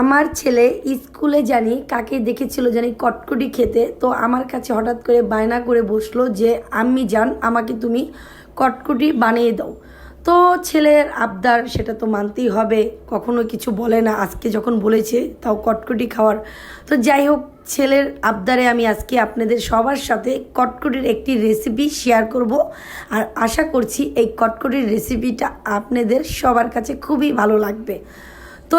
আমার ছেলে স্কুলে জানি কাকে দেখেছিল জানি কটকটি খেতে, তো আমার কাছে হঠাৎ করে বায়না করে বসল যে আমি যান, আমাকে তুমি কটকটি বানিয়ে দাও। তো ছেলের আবদার সেটা তো মানতেই হবে, কখনো কিছু বলে না, আজকে যখন বলেছে তাও কটকটি খাওয়ার। তো যাই হোক, ছেলের আবদারে আমি আজকে আপনাদের সবার সাথে কটকটির একটি রেসিপি শেয়ার করব, আর আশা করছি এই কটকটির রেসিপিটা আপনাদের সবার কাছে খুবই ভালো লাগবে। তো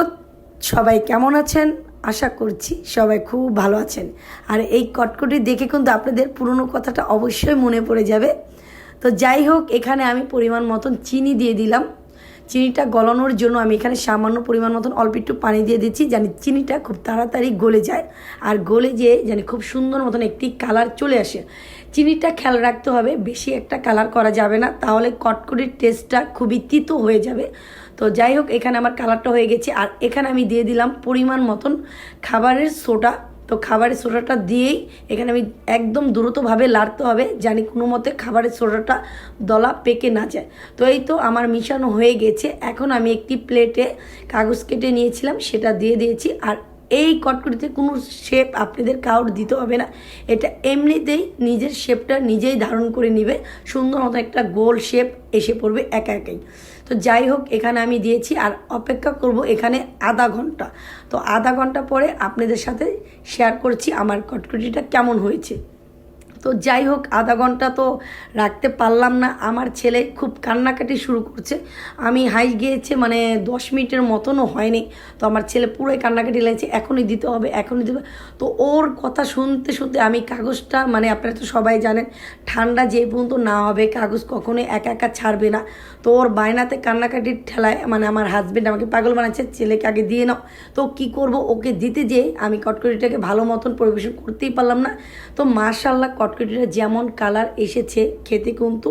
সবাই কেমন আছেন? আশা করছি সবাই খুব ভালো আছেন। আর এই কটকটি দেখে কিন্তু আপনাদের পুরনো কথাটা অবশ্যই মনে পড়ে যাবে। তো যাই হোক, এখানে আমি পরিমাণ মতন চিনি দিয়ে দিলাম। চিনিটা গলানোর জন্য আমি এখানে সামান্য পরিমাণ মতন অল্প একটু পানি দিয়ে দিচ্ছি, জানি চিনিটা খুব তাড়াতাড়ি গলে যায়। আর গলে যেয়ে জানি খুব সুন্দর মতন একটি কালার চলে আসে। চিনিটা খেয়াল রাখতে হবে, বেশি একটা কালার করা যাবে না, তাহলে কটকটির টেস্টটা খুবই তিতো হয়ে যাবে। তো যাই হোক, এখানে আমার কালারটা হয়ে গেছে। আর এখানে আমি দিয়ে দিলাম পরিমাণ মতন খাবারের সোডা। তো খাবারের সোডাটা দিয়েই এখানে আমি একদম দ্রুতভাবে লাড়তে হবে জানি কোনো মতে খাবারের সোডাটা দলা পেকে না যায়। তো এই তো আমার মিশানো হয়ে গেছে। এখন আমি একটি প্লেটে কাগজ কেটে নিয়েছিলাম, সেটা দিয়ে দিয়েছি। আর এই কটকটিতে কোনো শেপ আপনাদের কাউর দিতে হবে না। এটা এমনিতেই নিজের শেপটা নিজেই ধারণ করে নিবে। সুন্দর মতো একটা গোল শেপ এসে পড়বে একা একাই। তো যাই হোক, এখানে আমি দিয়েছি আর অপেক্ষা করব এখানে আধা ঘণ্টা। তো আধা ঘণ্টা পরে আপনাদের সাথে শেয়ার করছি আমার কটকটিটা কেমন হয়েছে। তো যাই হোক, আধা ঘণ্টা তো রাখতে পারলাম না। আমার ছেলে খুব কান্নাকাটি শুরু করছে। আমি হাই গিয়েছে মানে দশ মিনিটের মতনও হয়নি। তো আমার ছেলে পুরোই কান্নাকাটি লেগেছে, এখনই দিতে হবে, এখনই দিতে তো ওর কথা শুনতে শুনতে আমি কাগজটা মানে আপনারা তো সবাই জানেন, ঠান্ডা যে পর্যন্ত না হবে, কাগজ কখনোই একা একা ছাড়বে না। তো ওর বায়নাতে কান্নাকাটির ঠেলায় মানে আমার হাজব্যান্ড আমাকে পাগল বানাচ্ছে, ছেলেকে আগে দিয়ে নাও। তো কি করব, ওকে দিতে যেয়ে আমি কটকটিটাকে ভালো মতন পরিবেশন করতেই পারলাম না। তো মার্শাল্লাহ কটকটিটা যেমন কালার এসেছে, খেতে কিন্তু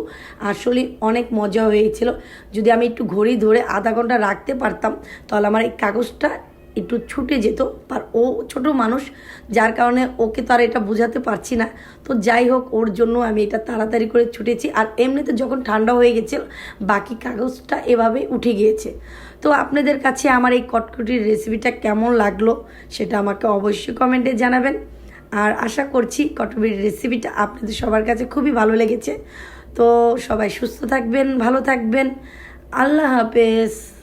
আসলে অনেক মজা হয়েছিল। যদি আমি একটু ঘড়ি ধরে আধা ঘণ্টা রাখতে পারতাম, তাহলে আমার এই কাগজটা একটু ছুটে যেত। আর ও ছোট মানুষ, যার কারণে ওকে তো আর এটা বোঝাতে পারছি না। তো যাই হোক, ওর জন্য আমি এটা তাড়াতাড়ি করে ছুটেছি। আর এমনিতে যখন ঠান্ডা হয়ে গেছে বাকি কাগজটা এভাবে উঠে গিয়েছে। তো আপনাদের কাছে আমার এই কটকটির রেসিপিটা কেমন লাগল, সেটা আমাকে অবশ্যই কমেন্টে জানাবেন। আর আশা করছি কটবির রেসিপিটা আপনাদের সবার কাছে খুবই ভালো লেগেছে। তো সবাই সুস্থ থাকবেন, ভালো থাকবেন। আল্লাহ হাফেজ।